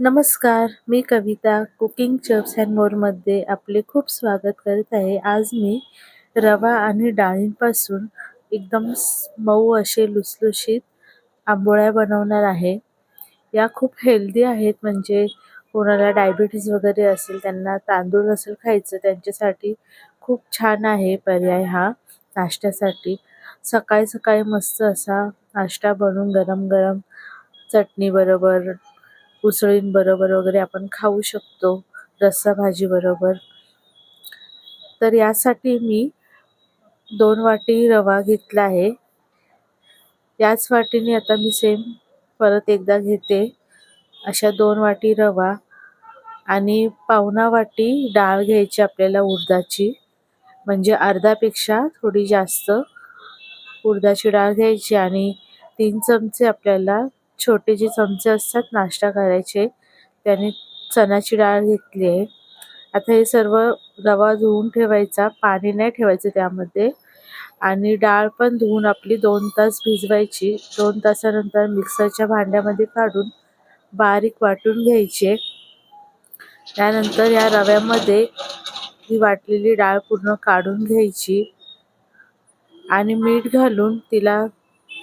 नमस्कार मी कविता cooking चप्स and मोरमध्ये आपले खूप स्वागत करत आहे. आज मी रवा आणि डाळींपासून एकदम मऊ असे लुसलुशीत आंबोळ्या बनवणार आहे. या खूप हेल्दी आहेत म्हणजे कोणाला डायबिटीज वगैरे असेल त्यांना तांदूळ नसेल खायचं त्यांच्यासाठी खूप छान आहे पर्याय हा नाश्त्यासाठी. सकाळी सकाळी मस्त असा नाश्ता बनवून गरम गरम चटणीबरोबर उसळींबरोबर वगैरे आपण खाऊ शकतो रस्सा भाजी बरोबर. तर यासाठी मी दोन वाटी रवा घेतला आहे. याच वाटीने आता मी सेम परत एकदा घेते. अशा दोन वाटी रवा आणि पावणा वाटी डाळ घ्यायची आपल्याला उडदाची. म्हणजे अर्धापेक्षा थोडी जास्त उडदाची डाळ घ्यायची आणि तीन चमचे आपल्याला छोटे जे चमचे असतात नाश्ता करायचे त्याने चण्याची डाळ घेतली आहे. आता हे सर्व रवा धुवून ठेवायचा पाणी नाही ठेवायचं त्यामध्ये. आणि डाळ पण धुवून आपली दोन तास भिजवायची. दोन तासानंतर मिक्सरच्या भांड्यामध्ये काढून बारीक वाटून घ्यायचे. त्यानंतर या रव्यामध्ये ही वाटलेली डाळ पूर्ण काढून घ्यायची. आणि मीठ घालून तिला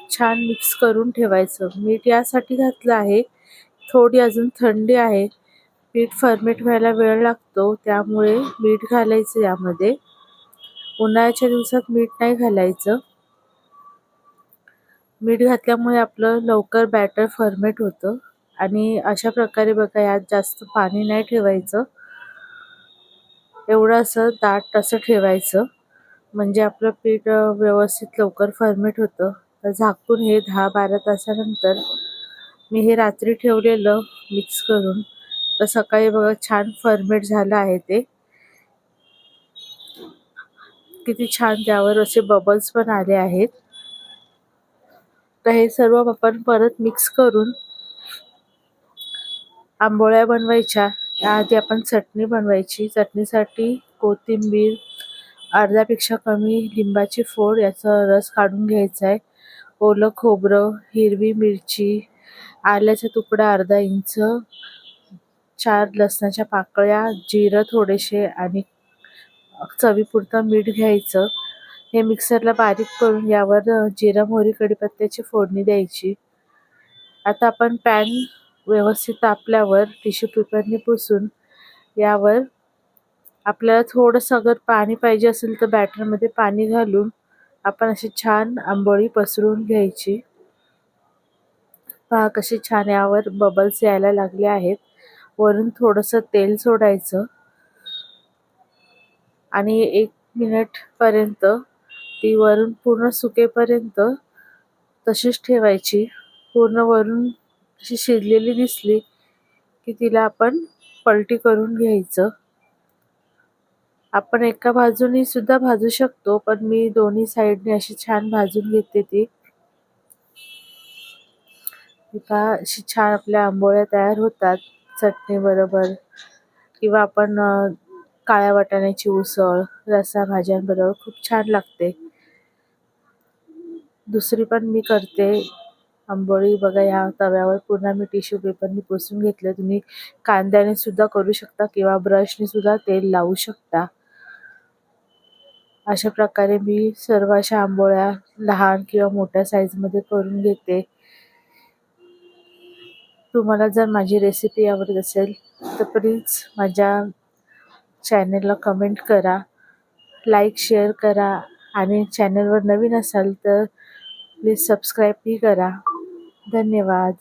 छान मिक्स करून ठेवायचं. मीठ यासाठी घातलं आहे. थोडी अजून थंडी आहे. पीठ फर्मेट व्हायला वेळ लागतो. त्यामुळे मीठ घालायचं यामध्ये. उन्हाळ्याच्या दिवसात मीठ नाही घालायचं. मीठ घातल्यामुळे आपलं लवकर बॅटर फर्मेट होतं. आणि अशा प्रकारे बघा यात जास्त पाणी नाही ठेवायचं. एवढं असं दाट असं ठेवायचं. म्हणजे आपलं पीठ व्यवस्थित लवकर फर्मेट होतं. तर झाकून हे दहा बारा तासानंतर मी हे रात्री ठेवलेलं मिक्स करून. तर सकाळी बघा छान फर्मेट झालं आहे ते. किती छान त्यावर असे बबल्स पण आले आहेत. तर हे सर्व आपण परत मिक्स करून आंबोळ्या बनवायच्या. त्याआधी आपण चटणी बनवायची. चटणीसाठी कोथिंबीर अर्ध्यापेक्षा कमी लिंबाची फोड याचा रस काढून घ्यायचा आहे. ओलं खोबरं हिरवी मिरची आल्याचा तुकडा अर्धा इंच चार लसणाच्या पाकळ्या जिरं थोडेसे आणि चवीपुरतं मीठ घ्यायचं. हे मिक्सरला बारीक करून यावर जिरा मोहरी कढीपत्त्याची फोडणी द्यायची. आता आपण पॅन व्यवस्थित तापल्यावर टिश्यू पेपरने पुसून यावर आपल्याला थोडंसं अगर पाणी पाहिजे असेल तर बॅटरमध्ये पाणी घालून आपण अशी छान आंबोळी पसरून घ्यायची. पहा कशी छान यावर बबल्स यायला लागले आहेत. वरून थोडंसं तेल सोडायचं. आणि एक मिनिटपर्यंत ती वरून पूर्ण सुकेपर्यंत तशीच ठेवायची. पूर्ण वरून अशी शिजलेली दिसली की तिला आपण पलटी करून घ्यायचं. आपण एका बाजूनी सुद्धा भाजू शकतो पण मी दोन्ही साईडने अशी छान भाजून घेते ती. का अशी छान आपल्या आंबोळ्या तयार होतात चटणी बरोबर किंवा आपण काळ्या वाटाण्याची उसळ रसा भाज्यांबरोबर खूप छान लागते. दुसरी पण मी करते. आंबोळी बघा ह्या तव्यावर पूर्ण मी टिश्यू पेपरनी पुसून घेतलं. तुम्ही कांद्याने सुद्धा करू शकता किंवा ब्रशने सुद्धा तेल लावू शकता. अशा प्रकारे मी सर्व अशा आंबोळ्या लहान किंवा मोठ्या साईजमध्ये करून घेते. तुम्हाला जर माझी रेसिपी आवडत असेल तर प्लीज माझ्या चॅनलला कमेंट करा. लाईक शेअर करा. आणि चॅनलवर नवीन असाल तर प्लीज सबस्क्राईबही करा. धन्यवाद.